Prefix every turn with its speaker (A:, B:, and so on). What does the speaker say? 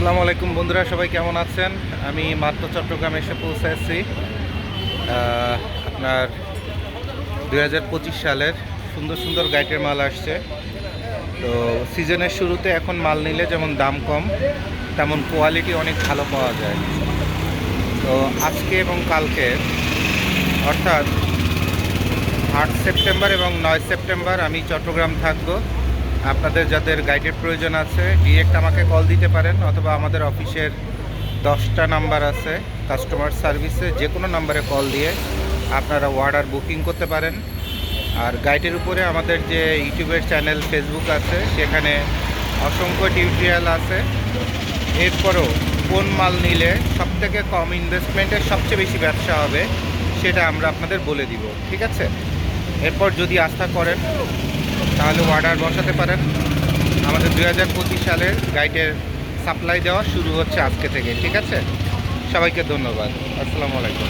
A: আসসালামু আলাইকুম বন্ধুরা, সবাই কেমন আছেন? আমি মাত্র চট্টগ্রামে এসে পৌঁছেছি আপনার দুই হাজার পঁচিশ সালের সুন্দর সুন্দর গাইটের মাল আসছে। তো সিজনের শুরুতে এখন মাল নিলে যেমন দাম কম, তেমন কোয়ালিটি অনেক ভালো পাওয়া যায়। তো আজকে এবং কালকে, অর্থাৎ আট সেপ্টেম্বর এবং নয় সেপ্টেম্বর আমি চট্টগ্রাম থাকব। আপনাদের যাদের গাইডের প্রয়োজন আছে ডিরেক্ট আমাকে কল দিতে পারেন, অথবা আমাদের অফিসের দশটা নাম্বার আছে কাস্টমার সার্ভিসে যে কোনো নাম্বারে কল দিয়ে আপনারা অর্ডার বুকিং করতে পারেন। আর গাইডের উপরে আমাদের যে ইউটিউবের চ্যানেল ফেসবুক আছে, সেখানে অসংখ্য টিউটোরিয়াল আছে। এরপরও কোন মাল নিলে সবথেকে কম ইনভেস্টমেন্টের সবচেয়ে বেশি ব্যবসা হবে, সেটা আমরা আপনাদের বলে দিব, ঠিক আছে? এরপর যদি আস্থা করেন তাহলে অর্ডার বসাতে পারেন। আমাদের দুই হাজার পঁচিশ সালের গাইডের সাপ্লাই দেওয়া শুরু হচ্ছে আজকে থেকে, ঠিক আছে? সবাইকে ধন্যবাদ। আসসালামু আলাইকুম।